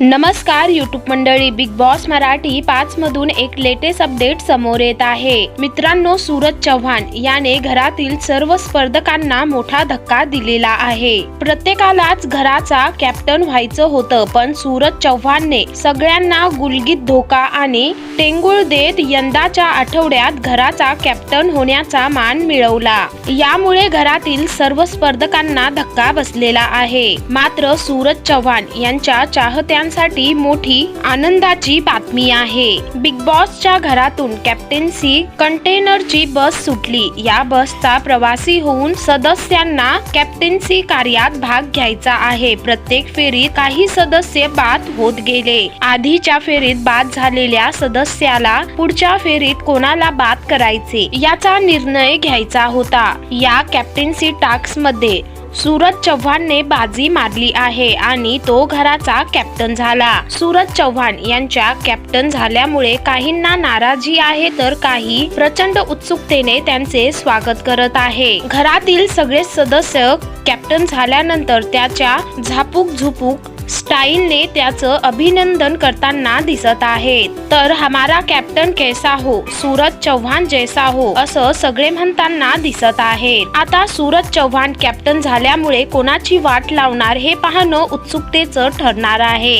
नमस्कार युट्यूब मंडळी. Big boss Marathi पाच मधून एक लेटेस्ट अपडेट समोर येत आहे. मित्रांनो सूरज चव्हाण याने घरातील सर्व स्पर्धकांना मोठा धक्का दिलेला आहे. प्रत्येकालाच घराचा कॅप्टन व्हायचं होतं पण सूरज चव्हाणने सगळ्यांना गुलगीत धोका आणि टेंगुळ देत यंदाच्या आठवड्यात घराचा कॅप्टन होण्याचा मान मिळवला. यामुळे घरातील सर्व स्पर्धकांना धक्का बसलेला आहे. मात्र सूरज चव्हाण यांच्या चाहत्यांसाठी मोठी आनंदाची बातमी आहे. बिग बॉसच्या घरातून कॅप्टन्सी कंटेनरची बस सुटली. या बसचा प्रवासी होऊन सदस्यांना कॅप्टन्सी कार्यात भाग घ्यायचा आहे. प्रत्येक फेरीत काही सदस्य बाद होत गेले. आधीच्या फेरीत बाद झालेल्या सदस्याला पुढच्या फेरीत कोणाला बाद करायचे याचा निर्णय घ्यायचा होता. या कॅप्टन्सी टास्कमध्ये सूरज चव्हाणने बाजी मारली आहे आणि तो घराचा कॅप्टन झाला. सूरज चव्हाण यांच्या कॅप्टन झाल्यामुळे काहींना नाराजी आहे तर काही प्रचंड उत्सुकतेने त्यांचे स्वागत करत आहे. घरातील सगळे सदस्य कॅप्टन झाल्यानंतर त्याच्या झापूक झुपूक स्टाईलने त्याचं अभिनंदन करताना दिसत आहेत तर हमारा कॅप्टन कैसा हो? सूरज चव्हाण जैसा हो? असं सगळे म्हणताना दिसत आहेत. आता सूरज चव्हाण कॅप्टन झाल्यामुळे कोणाची वाट लावणार हे पाहणं उत्सुकतेचं ठरणार आहे.